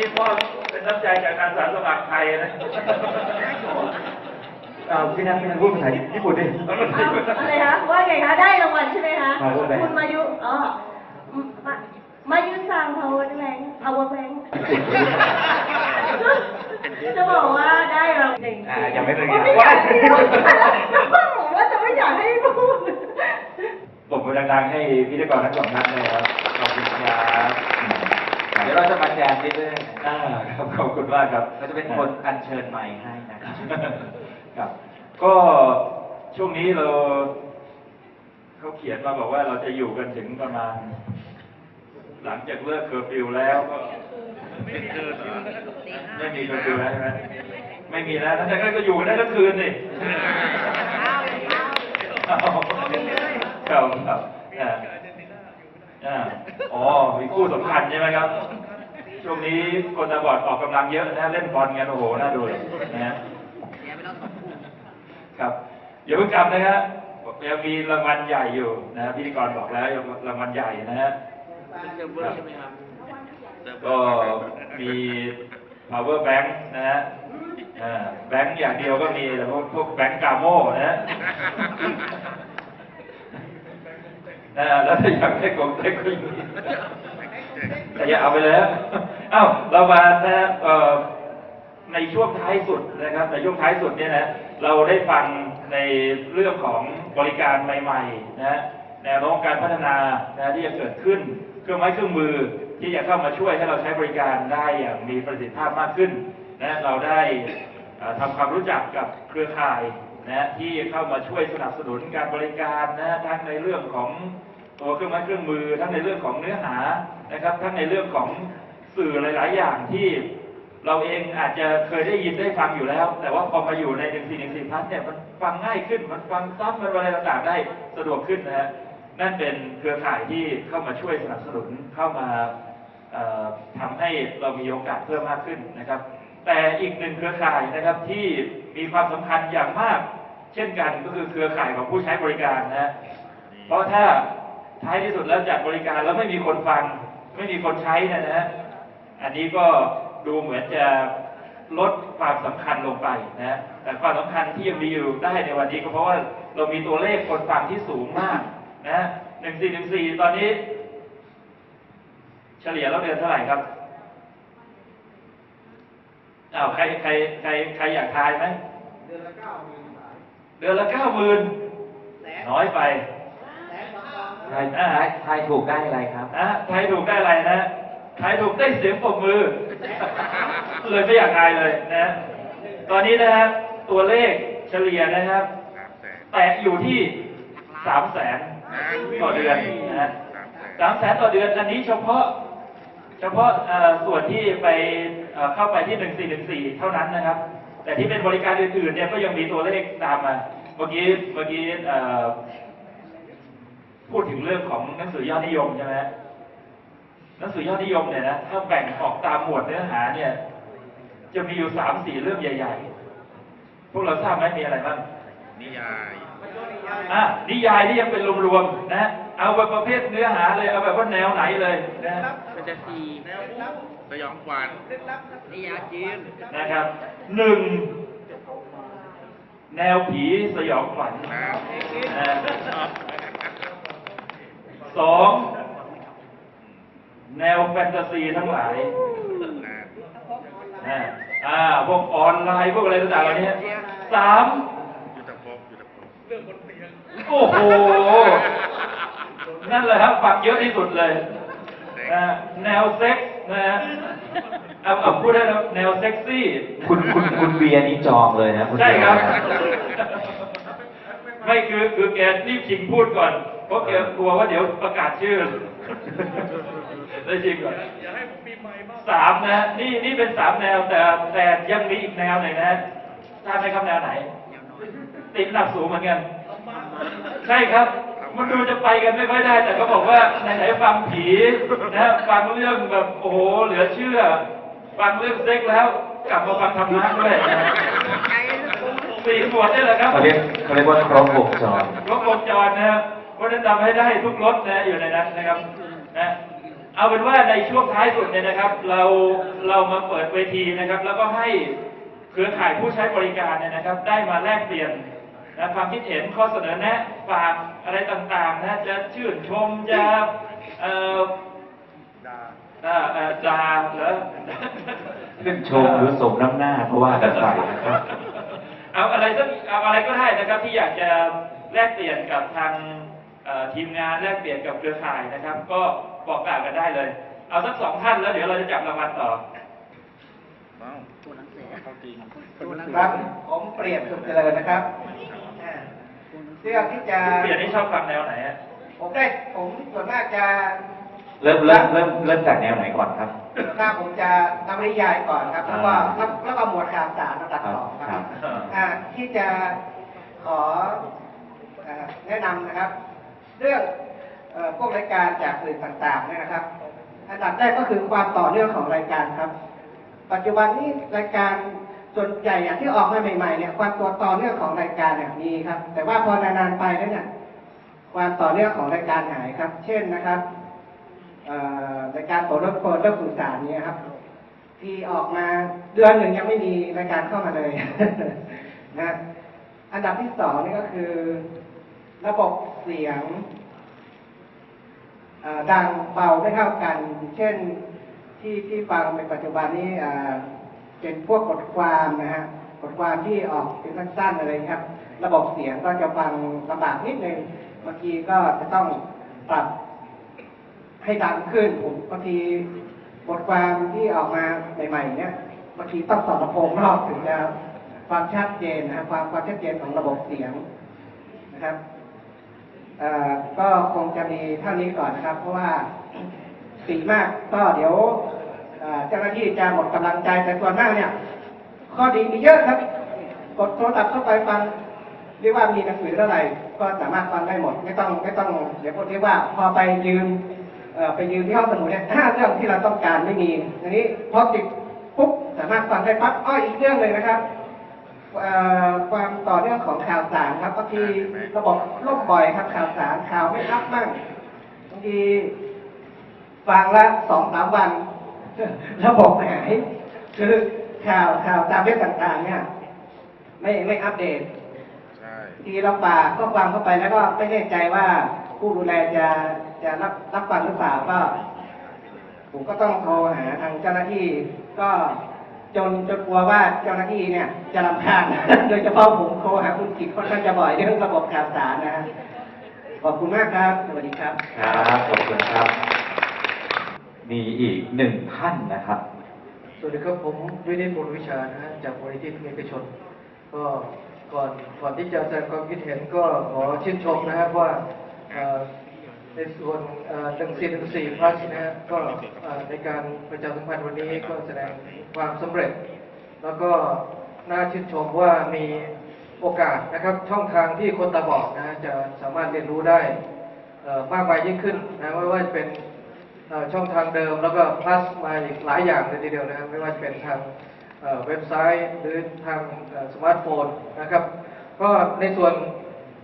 นี้พ่อเป็นน้ำใจจากอาสาสมัครไทยนะอ่าพี่นัทพี่นัทพูดภาษาญี่ปุ่นดิอ้าวอะไรคะว่าไงคะได้รางวัลใช่ไหมคะมาพูดไปคุณมายุอ๋อมามายุสั่ง power bank power bank จะบอกว่าได้รางวัลอ่ายังไม่เป็นไงไม่อยากให้พูดแล้วบอกว่าจะไม่อยากให้พูดผมมือดังๆให้พิธีกรทั้งสองท่านเลยครับขอบคุณครับ เดี๋ยวเราจะมาแจมนิดนึงอ่าครับขอบคุณมากครับ เราจะเป็นคนอัญเชิญไมค์ให้นะครับครับ ก็ช่วงนี้เราเขาเขียนมาบอกว่าเราจะอยู่กันถึงประมาณ หลังจากเลิกเคอร์ฟิวแล้วก็ไม่มีเคอร์ฟิวไม่มีเคอร์ฟิวแล้วใช่ไหมไม่มีแล้วแต่ก็อยู่กันได้ทั้งคืนนี่ครับครับ อ่าอ่าอ๋อ มีคู่สำคัญใช่ไหมครับ ช่วงนี้คนตาบอดออกกำลังเยอะนะเล่นบอลกันโอ้โหน่าดูเลยนะฮะครับอย่าเพิ่งกลับนะฮะยังมีรางวัลใหญ่อยู่นะฮะพิธีกรบอกแล้วยังรางวัลใหญ่นะฮะครับก็มี power bank นะฮะอ่าแบงค์อย่างเดียวก็มีแต่พวกพวกแบงค์กาโม่นะฮะอ่า แล้วถ้าอยากได้ของเล็กก็มีแต่อย่าเอาไปเลยฮะเอ้าเรามานะฮะเอ่อในช่วงท้ายสุดนะครับ ในช่วงท้ายสุดเนี่ยนะเราได้ฟังในเรื่องของบริการใหม่ๆนะฮะแนวโน้มการพัฒนานะที่จะเกิดขึ้น เครื่องไม้เครื่องมือที่จะเข้ามาช่วยให้เราใช้บริการได้อย่างมีประสิทธิภาพมากขึ้นนะเราได้เอ่อทำความรู้จักกับเครือข่าย นะที่เข้ามาช่วยสนับสนุนการบริการนะทั้งในเรื่องของตัวเครื่องไม้เครื่องมือ ทั้งในเรื่องของเนื้อหานะครับ ทั้งในเรื่องของสื่อหลาย ๆ อย่างที่เราเองอาจจะเคยได้ยินได้ฟังอยู่แล้ว แต่ว่าพอมาอยู่ในหนึ่งสี่หนึ่งสี่พัทเนี่ยมันฟังง่ายขึ้นมันฟังซ้ำมันอะไรต่างๆได้สะดวกขึ้นนะฮะนั่นเป็นเครือข่ายที่เข้ามาช่วยสนับสนุนเข้ามาเอ่อทำให้เรามีโอกาสเพิ่มมากขึ้นนะครับ แต่อีกหนึ่งเครือข่ายนะครับที่มีความสำคัญอย่างมาก เช่นกันก็คือเครือข่ายของผู้ใช้บริการนะเพราะถ้าท้ายที่สุดแล้วจัดบริการแล้วไม่มีคนฟัง ไม่มีคนใช้นยนะฮะอันนี้ก็ดูเหมือนจะลดความสำคัญลงไปนะแต่ความสำคัญที่ยังมีอยู่ได้ในวันนี้ก็เพราะว่าเรามีตัวเลขคนฟังที่สูงมากนะหนึ่งสี่หนึ่งสี่ตอนนี้ เฉลี่ยแล้วเดือนเท่าไหร่ครับ อ้าวใครใครใครใครอยากทายไหมเดือนละเก้าหมื่นเดือนละเก้าหมื่นน้อยไปทายทายทายถูกได้อะไรครับนะใครถูกได้อะไรนะใครถูกได้เสียงปรบมือ เลยไม่อยากทายเลยนะ ตอนนี้นะฮะตัวเลขเฉลี่ยนะครับ แตะอยู่ที่สามแสนต่อเดือนนะฮะสามแสนต่อเดือนอันนี้เฉพาะ เฉพาะเอ่อส่วนที่ไป เอ่อเข้าไปที่หนึ่งสี่หนึ่งสี่เท่านั้นนะครับ แต่ที่เป็นบริการอื่นๆเนี่ยก็ยังมีตัวเลขตามมา เมื่อกี้เมื่อกี้เอ่อพูดถึงเรื่องของหนังสือยอดนิยมใช่ไหมหนังสือยอดนิยมเนี่ยนะถ้าแบ่งออกตามหมวดเนื้อหาเนี่ยจะมีอยู่สามสี่เรื่องใหญ่ ๆ พวกเราทราบไหมมีอะไรบ้างนิยายอะนิยายนี่ยังเป็นรวมๆนะ เอาแบบประเภทเนื้อหาเลย เอาแบบว่าแนวไหนเลยนะมันจะซีสยองขวัญนิยายจีนนะครับหนึ่งแนวผีสยองขวัญครับนะสองแนวแฟนตาซีทั้งหลายอ่าอ่าพวกออนไลน์พวกอะไรต่างๆเหล่านี้สามยุทธภพยุทธภพโอ้โห นั่นแหละครับฟังเยอะที่สุดเลยนะแนวเซ็กซ์นะฮะเอาเอาพูดได้แล้วแนวเซ็กซี่ คุณคุณคุณเบียร์นี้จองเลยนะคุณใช่ครับเบียนะไม่คือคือแกรีบชิงพูดก่อน เพราะแกกลัวว่าเดี๋ยวประกาศชื่อได้ชิงก่อนสามนะนี่นี่เป็นสามแนวแต่แต่ยังมีอีกแนวหนึ่งนะทราบไหมครับแนวไหนติดอันดับสูงเหมือนกัน ใช่ครับ มันดูจะไปกันไม่ค่อยได้ แต่เขาบอกว่าไหนๆฟังผีนะฟังเรื่องแบบโอ้โหเหลือเชื่อ ฟังเรื่องเซ็กแล้ว กลับมาฟังธรรมะด้วยนะสี่หมวดนี่แหละครับเขาเรียกเขาเรียกว่าครบวงจรรถวงจรนะครับเพราะฉะนั้นทำให้ได้ทุกรถนะอยู่ในนั้นนะครับนะเอาเป็นว่าในช่วงท้ายสุดเนี่ยนะครับ เราเรามาเปิดเวทีนะครับ แล้วก็ให้เครือข่ายผู้ใช้บริการเนี่ยนะครับ ได้มาแลกเปลี่ยน นะความคิดเห็นข้อเสนอแนะฝากอะไรต่างๆนะจะชื่นชมจะเอ่อดาเอ่อเอ่อจาเหรอขึ้นชมหรือสมน้ำหน้าเพราะว่ากันไปนะครับเอาอะไรสักเอาอะไรก็ได้นะครับ ที่อยากจะแลกเปลี่ยนกับทางเอ่อทีมงานแลกเปลี่ยนกับเครือข่ายนะครับ ก็บอกกล่าวกันได้เลย เอาสักสองท่านแล้วเดี๋ยวเราจะจับรางวัลต่อเอ้าเข้าจริงครับผมเปรียบสุขเจริญนะครับอ่า เรื่องที่จะเปลี่ยนที่ชอบฟังแนวไหนอะผมได้ผมส่วนมากจะเริ่มเริ่มเริ่มเริ่มจากแนวไหนก่อนครับส่วนมากผมจะนำนิยายก่อนครับ แล้วก็อ่าแล้วแล้วก็หมวดข่าวสารลำดับสองคครัรับบอ่าที่จะขอเอ่อแนะนำนะครับ เรื่องเอ่อพวกรายการจากสื่อต่างๆเนี่ยนะครับ อันดับแรกก็คือความต่อเนื่องของรายการครับ ปัจจุบันนี้รายการ ส่วนใหญ่อย่างที่ออกมาใหม่ๆเนี่ยความตัวต่อเนื่องของรายการเนี่ยมีครับ แต่ว่าพอนานๆไปแล้วเนี่ยความต่อเนื่องของรายการหายครับ เช่นนะครับรายการโปรดรถโปรดรื่องสื่อสารเนี่ยครับ ที่ออกมาเดือนหนึ่งยังไม่มีรายการเข้ามาเลยนะอันดับที่สองนี่ก็คือ ระบบเสียงดังเบาไม่เท่ากัน เช่นที่ที่ฟังในปัจจุบันนี้ เป็นพวกบทความนะฮะบทความที่ออกเป็นสั้นๆอะไรครับ ระบบเสียงก็จะฟังลำบากนิดนึงบางทีก็จะต้องปรับให้ดังขึ้นผมบางทีบทความที่ออกมาใหม่ๆเนี่ยบางทีต้องต่อลำโพงนอกถึงจะความชัดเจนนะครับความความชัดเจนของระบบเสียงนะครับอ่อก็คงจะมีเท่านี้ก่อนนะครับ เพราะว่าสีมากก็เดี๋ยว เจ้าหน้าที่จะหมดกำลังใจแต่ส่วนมากเนี่ย ข้อดีมีเยอะครับ กดโทรศัพท์เข้าไปฟังเรียกว่ามีหนังสือเท่าไหร่ก็สามารถฟังได้หมด ไม่ต้องไม่ต้องเดี๋ยวพูดเรียกว่า พอไปยืมไปยืมที่ห้องสมุดเนี่ยห้าเรื่องที่เราต้องการไม่มีอันนี้พอติดปุ๊บสามารถฟังได้ปั๊บอ้ออีกเรื่องเลยนะครับความต่อเนื่องของข่าวสารครับบางทีระบบล่มบ่อยครับข่าวสารข่าวไม่รับมั่งบางทีฟังละสองสามวัน ระบบหายคือข่าวข่าวตามเว็บต่างๆ เนี่ย ไม่ไม่อัปเดตใช่ทีเราฝากข้อความเข้าไปแล้วก็ไม่แน่ใจว่าผู้ดูแลจะจะรับรับฟังหรือเปล่าก็ ผมก็ต้องโทรหาทางเจ้าหน้าที่ ก็จนจนกลัวว่าเจ้าหน้าที่เนี่ย จะรำคาญ โดยเฉพาะผมโทรหาคุณกิจค่อนข้างจะบ่อยเรื่องระบบข่าวสารนะฮะขอบคุณมากครับ สวัสดีครับ ครับ ขอบคุณครับ มีอีกหนึ่งท่านนะครับ สวัสดีครับผมวินิจบุญวิชานะฮะจากมูลนิธิทุนเอกชน ก็ก่อนก่อนที่จะแสดงความคิดเห็นก็ขอชื่นชมนะครับว่าในส่วนเอ่อดังสี่ดังสี่พลัสนะฮะก็ในการประชาสัมพันธ์วันนี้ก็แสดงความสำเร็จ แล้วก็น่าชื่นชมว่ามีโอกาสนะครับช่องทางที่คนตาบอดนะจะสามารถเรียนรู้ได้มากมายยิ่งขึ้นนะไม่ว่าจะเป็น ช่องทางเดิมแล้วก็ plus มาอีกหลายอย่างเลยทีเดียวนะครับไม่ว่าจะเป็นทางเว็บไซต์หรือทางสมาร์ทโฟนนะครับ ก็ในส่วน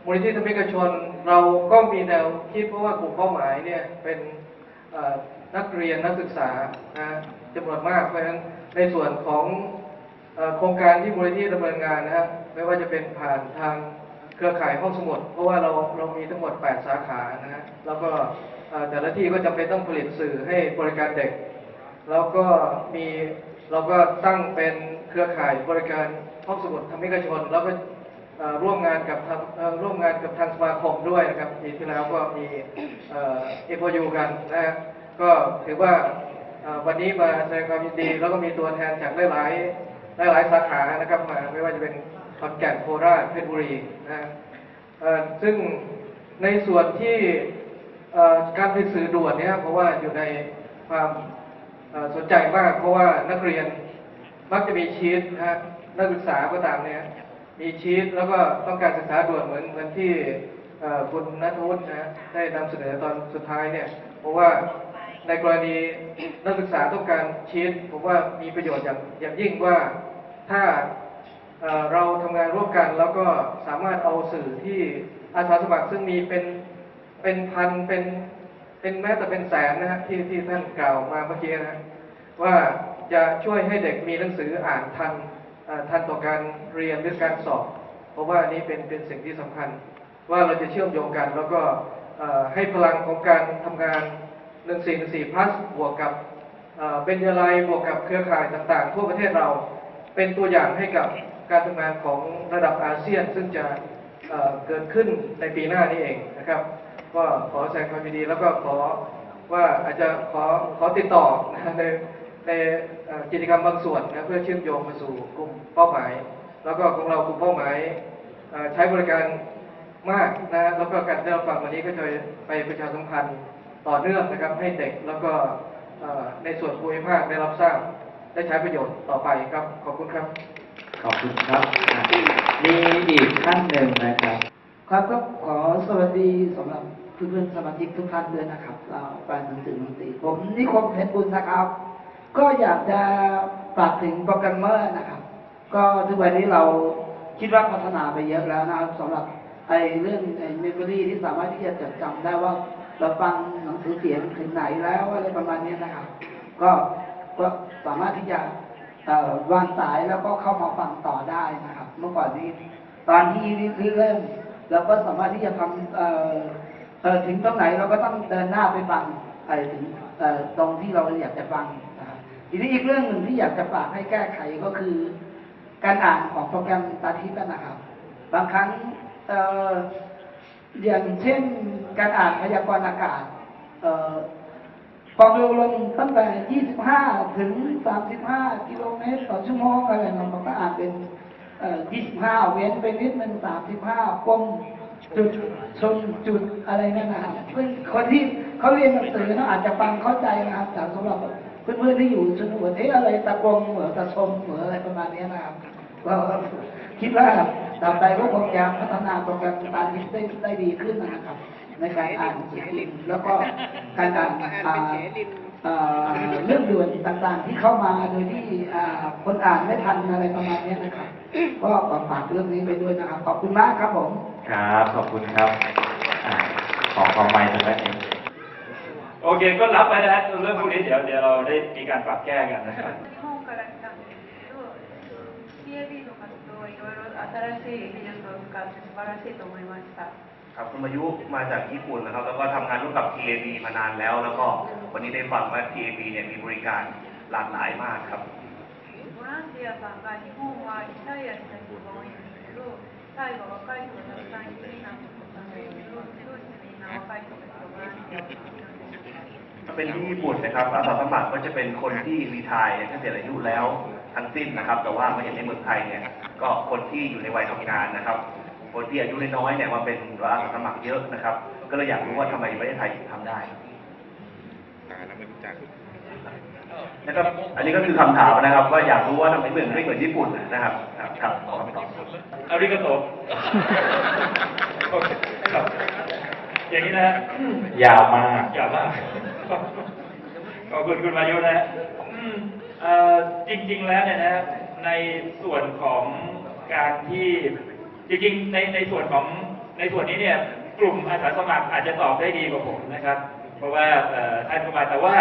มูลนิธิธรรมิกชน เราก็มีแนวคิดเพราะว่ากลุ่มเป้าหมายเนี่ยเป็นนักเรียนนักศึกษานะจำนวนมากเพราะฉะนั้นในส่วนของโครงการที่มูลนิธิดำเนินงานนะฮะไม่ว่าจะเป็นผ่านทางเครือข่ายห้องสมุด เพราะว่าเราเรามีทั้งหมด 8 สาขานะฮะแล้วก็ แต่ละที่ก็จำเป็นต้องผลิตสื่อให้บริการเด็ก แล้วก็มีเราก็ตั้งเป็นเครือข่ายบริการห้องสมุดธรรมิกชน แล้วก็ร่วมงานกับทางเอ่อร่วมงานกับทางสมาคมด้วยนะครับปีที่แล้วก็มีเอ่อยูกันนะก็ถือว่าวันนี้มาแสดงความยินดี แล้วก็มีตัวแทนจากหลายๆหลายสาขานะครับมาไม่ว่าจะเป็นขอนแก่นโคราชเพชรบุรีนะซึ่งในส่วนที่ การผลิตสื่อด่วนเนี่ยเพราะว่าอยู่ในความสนใจมาก เพราะว่านักเรียนมักจะมีชีตนะฮะนักศึกษาก็ตามเนี่ยมีชีตแล้วก็ต้องการศึกษาด่วนเหมือนเหมือนที่คุณนัทวุฒินะได้นำเสนอตอนสุดท้ายเนี่ยเพราะว่าในกรณีนักศึกษาต้องการชีตผมว่ามีประโยชน์อย่างอย่างยิ่งว่าถ้าเอ่อเราทำงานร่วมกันแล้วก็สามารถเอาสื่อที่อาสาสมัครซึ่งมีเป็น เป็นพันเป็นเป็นแม้แต่เป็นแสนนะฮะที่ที่ท่านกล่าวมาเมื่อกี้นะว่าจะช่วยให้เด็กมีหนังสืออ่านทันทันต่อการเรียนหรือการสอบ เพราะว่าอันนี้เป็นเป็นสิ่งที่สำคัญ ว่าเราจะเชื่อมโยงกันแล้วก็ให้พลังของการทำงานหนึ่งสี่หนึ่งสี่ plus บวกกับเอ่อเป็นยลัยบวกกับเครือข่ายต่างๆ ทั่วประเทศเราเป็นตัวอย่างให้กับการทำงานของระดับอาเซียน ซึ่งจะเเกิดขึ้นในปีหน้านี้เองนะครับ ก็ขอแสดงความยินดีแล้วก็ขอว่าอาจจะขอขอติดต่อนะในในเอ่อกิจกรรมบางส่วนนะเพื่อเชื่อมโยงมาสู่กลุ่มเป้าหมาย แล้วก็ของเรากลุ่มเป้าหมายเอ่อใช้บริการมากนะแล้วก็การได้รับฟังวันนี้ก็จะไปประชาสัมพันธ์ต่อเนื่องนะครับให้เด็กแล้วก็เอ่อในส่วนภูมิภาคได้รับทราบได้ใช้ประโยชน์ต่อไปครับ ขอบคุณครับ ขอบคุณครับอะมีอีกท่านหนึ่งนะครับ ครับก็ขอสวัสดีสำหรับ เพื่อนๆสมาชิกทุกท่านด้วยนะครับเราแฟนหนังสือดนตรีผมนิคมเพชรบุญนะครับ ก็อยากจะฝากถึงโปรแกรมเมอร์นะครับ ก็ทุกวันนี้เราคิดว่าพัฒนาไปเยอะแล้วนะครับสำหรับไอ้เรื่องไอ้เมมโมรีที่สามารถที่จะจดจำได้ว่าเราฟังหนังสือเสียงถึงไหนแล้วอะไรประมาณนี้นะครับ ก็ก็สามารถที่จะวางสายแล้วก็เข้ามาฟังต่อได้นะครับ เมื่อก่อนนี้ ตอนที่เริ่มเราก็สามารถที่จะทำเออเออถึงตรงไหนเราก็ต้องเดินหน้าไปฟังไอ้ถึงเอ่อตรงที่เราอยากจะฟังทีนี้อีกเรื่องหนึ่งที่อยากจะฝากให้แก้ไขก็คือ การอ่านของโปรแกรมตาทิพย์นะครับ บางครั้งเอ่ออย่างเช่นการอ่านพยากรณ์อากาศเอ่อความเร็วลมตั้งแต่ 25 ถึง 35 กิโลเมตรต่อชั่วโมงอะไรนะมันก็อ่านเป็นเอ่อ25 เว้นไปนิดนึง35กลม จุดชมจุดอะไรนั่นนะครับซึ่งคนที่เขาเรียนหนังสือนะอาจจะฟังเข้าใจนะครับแต่สำหรับเพื่อนๆที่อยู่ชนบทเอ๊ะอะไรตะกงเหมือตะชมเหมืออะไรประมาณนี้นะครับก็คิดว่าต่อไปก็คงจะพัฒนาโปรแกรมการวิได้ได้ดีขึ้นนะครับ ในการอ่านแล้วก็การอ่านเรื่องด่วนต่างๆ ที่เข้ามาโดยที่คนอ่านไม่ทันอะไรประมาณนี้นะครับก็ขอฝากเรื่องนี้ไปด้วยนะครับ ขอบคุณมากครับผม ครับขอบคุณครับขอความไม่สักนิดโอเคก็รับไปนะเรื่องพวกนี้เดี๋ยวเดี๋ยวเราได้มีการปรับแก้กันนะครับ。 ครับคุณมายุมาจากญี่ปุ่นนะครับ แล้วก็ทำงานร่วมกับ TAB มานานแล้ว แล้วก็วันนี้ได้ฟังว่า TAB เนี่ยมีบริการหลากหลายมากครับ ボランティアさんが日本はリタイアした人が多いんですけど、タイは若い人がたくさんいるなんてことなんですけど、どうしてみんな若い人たちがボランティアをしているんでしょうか。 ถ้าเป็นที่ญี่ปุ่นนะครับอาสาสมัครก็จะเป็นคนที่รีไทายเกษียณอายุแล้วทั้งสิ้นนะครับ แต่ว่ามาเห็นในเมืองไทยเนี่ย ก็คนที่อยู่ในวัยทำงานนะครับ คนที่อายุน้อยๆเนี่ยมาเป็นอาสาสมัครเยอะนะครับ ก็เลยอยากรู้ว่าทำไมประเทศไทยถึงทำได้นะครับอันนี้ก็คือคำถามนะครับ ว่าอยากรู้ว่าทำไมเมืองไม่เหมือนญี่ปุ่นนะครับครับครับขอคำตอบครับอาริกาโตโอเคครับอย่างนี้นะฮะยาวมากอย่ามากขอบคุณคุณมายุนะฮะอืมเอ่อจริง ๆ แล้วเนี่ยนะ ในส่วนของการที่ จริงๆในในส่วนของในส่วนนี้เนี่ยกลุ่มอาสาสมัครอาจจะตอบได้ดีกว่าผมนะครับ เพราะว่าท่านเข้มาแต่ว่า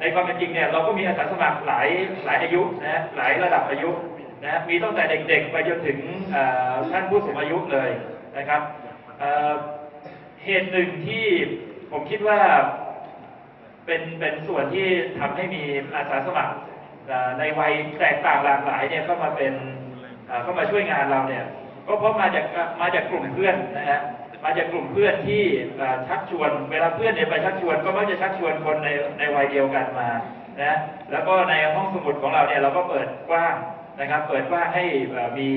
ในความเป็นจริงเนี่ยเราก็มีอาสาสมัครหลายหลายอายุนะหลายระดับอายุนะมีตั้งแต่เด็กๆ ไปจนถึงท่านผู้สูงอายุเลยนะครับเเหตุหนึ่งที่ผมคิดว่าเป็นเป็นส่วนที่ทำให้มีอาสาสมัครในวัยแตกต่างหลากหลายเนี่ยก็มาเป็นเอ่อเข้ามาช่วยงานเราเนี่ย ก็เพราะมาจากมาจากกลุ่มเพื่อนนะฮะมาจากกลุ่มเพื่อนที่ชักชวน เวลาเพื่อนเนี่ยไปชักชวน ก็มักจะชักชวนคนในในวัยเดียวกันมานะแล้วก็ในห้องสมุดของเราเนี่ยเราก็เปิดกว้างนะครับ เปิดกว้างให้มี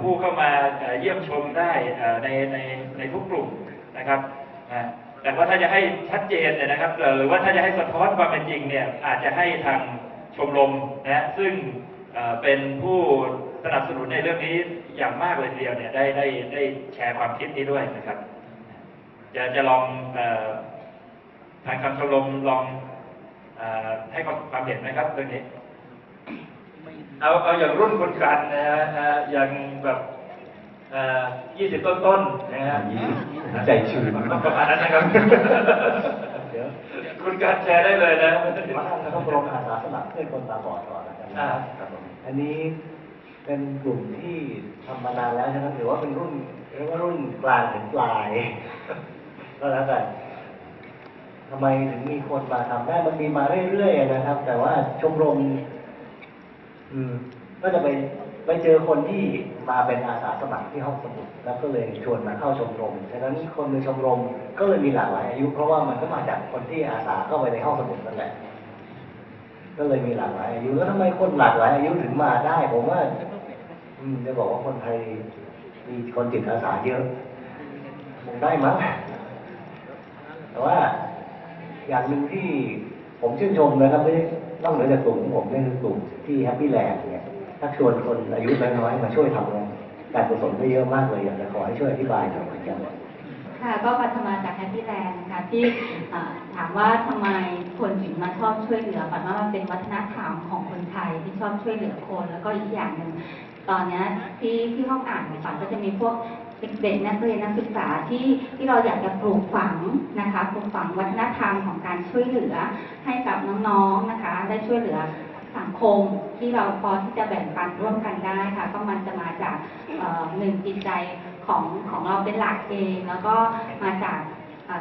ผู้เข้ามาเยี่ยมชมได้ในในในทุกกลุ่มนะครับแต่ว่าถ้าจะให้ชัดเจนเนี่ยนะครับ หรือว่าถ้าจะให้สะท้อนความเป็นจริงเนี่ยอาจจะให้ทางชมรมนะซึ่งเป็นผู้ สนับสนุนในเรื่องนี้อย่างมากเลยทีเดียวเนี่ยได้ได้ได้แชร์ความคิดนี้ด้วยนะครับ จะจะลองเออทางคำชมรมลองเออให้ความความเห็นไหมครับเรื่องนี้ เอาเอาอย่างรุ่นคนกันนะฮะเอ่ออย่างแบบยี่สิบต้นๆนะฮะใจชื้นประมาณนั้นนะครับคุณการแชร์ได้เลยนะมาท่านนะครับกรมอาสาสมัครเพื่อนคนตาบอดก่อนแล้วกันนะอ่าครับผมอันนี้ เป็นกลุ่มที่ทำมานานแล้วใช่ไหมถือว่าเป็นรุ่นเรียกว่ารุ่นกลางถึงปลาย ก็แล้วกันทำไมถึงมีคนมาทำได้มันมีมาเรื่อยๆนะครับ แต่ว่าชมรม อืม ก็จะไปไปเจอคนที่มาเป็นอาสาสมัครที่ห้องสมุดแล้วก็เลยชวนมาเข้าชมรมฉะนั้นคนในชมรมก็เลยมีหลากหลายอายุ เพราะว่ามันก็มาจากคนที่อาสาเข้าไปในห้องสมุดนั่นแหละก็เลยมีหลากหลายอายุแล้วทำไมคนหลากหลายอายุถึงมาได้ ผมว่า อืมจะบอกว่าคนไทยมีคนจิตอาสาเยอะคงได้มั้งแต่ว่า อย่างหนึ่งที่ผมชื่นชมนะครับไม่นอกเหนือจากกลุ่มของผมเนี่ยคือกลุ่มที่แฮปปี้แลนด์เนี่ยถ้าชวนคนอายุน้อยๆมาช่วยทำงานการกุศลได้เยอะมากเลยอยากจะขอให้ช่วยอธิบายหน่อยเหมือนกันค่ะก็ปัทมาจากแฮปปี้แลนด์นะคะที่ถามว่าทำไมคนถึงมาชอบช่วยเหลือปันว่ามันเป็นวัฒนธรรมของคนไทยที่ชอบช่วยเหลือคน แล้วก็อีกอย่างหนึ่ง ตอนนี้ที่ที่ห้องอ่านของฝันก็จะมีพวกเด็กๆนักเรียนนักศึกษาที่ที่เราอยากจะปลูกฝังนะคะปลูกฝังวัฒนธรรมของการช่วยเหลือให้กับน้องๆนะคะ ได้ช่วยเหลือสังคมที่เราพอที่จะแบ่งปันร่วมกันได้ค่ะ ก็มันจะมาจากหนึ่งจิตใจของของเราเป็นหลักเอง แล้วก็มาจาก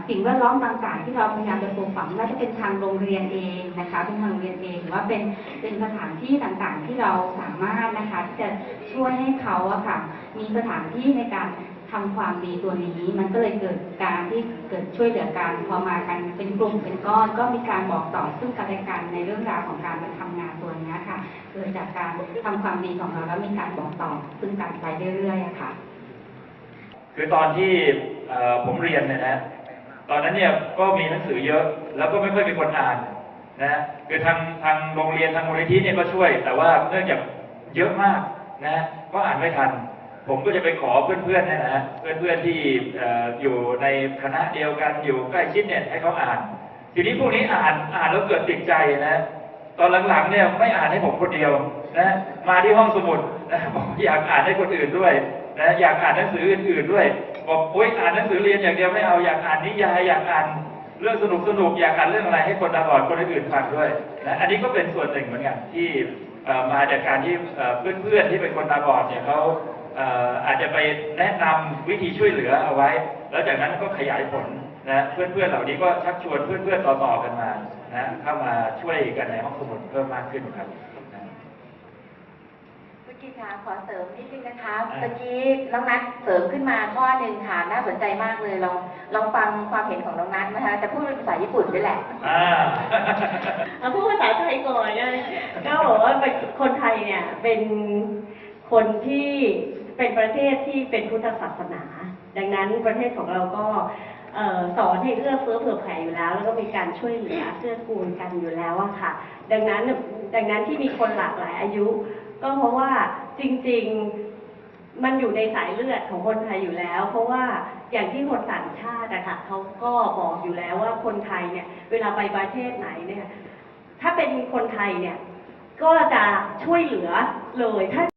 สิ่งแวดล้อมต่างๆที่เราพยายามจะปลูกฝังไม่ว่าจะเป็นทางโรงเรียนเองนะคะเป็นทางโรงเรียนเองหรือว่าเป็นเป็นสถานที่ต่างๆ ที่เราสามารถนะคะที่จะช่วยให้เขาอะค่ะมีสถานที่ในการทำความดีตัวนี้มันก็เลยเกิดการที่เกิดช่วยเหลือกันพอมากันเป็นกลุ่มเป็นก้อน ก็มีการบอกต่อซึ่งกันและกันในเรื่องราวของการไปทำงานตัวนี้ค่ะเกิดจากการทำความดีของเราแล้วมีการบอกต่อซึ่งกันไปเรื่อยๆค่ะ คือตอนที่ผมเรียนเนี่ยนะ ตอนนั้นเนี่ยก็มีหนังสือเยอะ แล้วก็ไม่ค่อยมีคนอ่านนะคือทางทางโรงเรียนทางมูลนิธิเนี่ยก็ช่วย แต่ว่าเนื่องจากเยอะมากนะก็อ่านไม่ทัน ผมก็จะไปขอเพื่อนๆเนี่ยนะเพื่อนๆที่ออยู่ในคณะเดียวกันอยู่ใกล้ชิดเนี่ยให้เขาอ่าน ทีนี้พวกนี้อ่านอ่านแล้วเกิดติดใจนะตอนหลังๆเนี่ยไม่อ่านให้ผมคนเดียวนะมาที่ห้องสมุดนะบอกอยากอ่านให้คนอื่นด้วย นะอยากอ่านหนังสืออื่นๆด้วยบอกโอ๊ยอ่านหนังสือเรียนอย่างเดียวไม่เอาอยากอ่านนิยายอยากอ่านเรื่องสนุกสนุกๆอยากอ่านเรื่องอะไรให้คนตาบอดคนอื่นฟังด้วยนะอันนี้ก็เป็นส่วนหนึ่งเหมือนกันที่มาจากการที่เพื่อนๆที่เป็นคนตาบอดเนี่ยเขาอาจจะไปแนะนำวิธีช่วยเหลือเอาไว้ แล้วจากนั้นก็ขยายผลนะเพื่อนๆเหล่านี้ก็ชักชวนเพื่อนๆต่อๆกันมานะเข้ามาช่วยกันในห้องสมุดเพิ่มมากขึ้นครับ นะเมื่อกี้ค่ะขอเสริมนิดนึงนะคะอ่าเมื่อกี้น้องนัทเสริมขึ้นมาข้อหนึ่งค่ะน่าสนใจมากเลยลองลองฟังความเห็นของน้องนัทนะคะจะพูดเป็นภาษาญี่ปุ่นด้วยแหละอ่าเอาพูดภาษาไทยก่อนก็ก็บอกว่าเป็นคนไทยเนี่ยเป็นคนที่เป็นประเทศที่เป็นพุทธศาสนา ดังนั้นประเทศของเราก็เอ่อสอนให้เอื้อเฟื้อเผื่อแผ่อยู่แล้ว แล้วก็มีการช่วยเหลือเกื้อกูลกันอยู่แล้วอะค่ะ ดังนั้นดังนั้นที่มีคนหลากหลายอายุ ก็เพราะว่าจริงๆมันอยู่ในสายเลือดของคนไทยอยู่แล้ว เพราะว่าอย่างที่คนต่างชาตินะค่ะเขาก็บอกอยู่แล้วว่าคนไทยเนี่ย เวลาไปประเทศไหนเนี่ย ถ้าเป็นคนไทยเนี่ย ก็จะช่วยเหลือเลยถ้า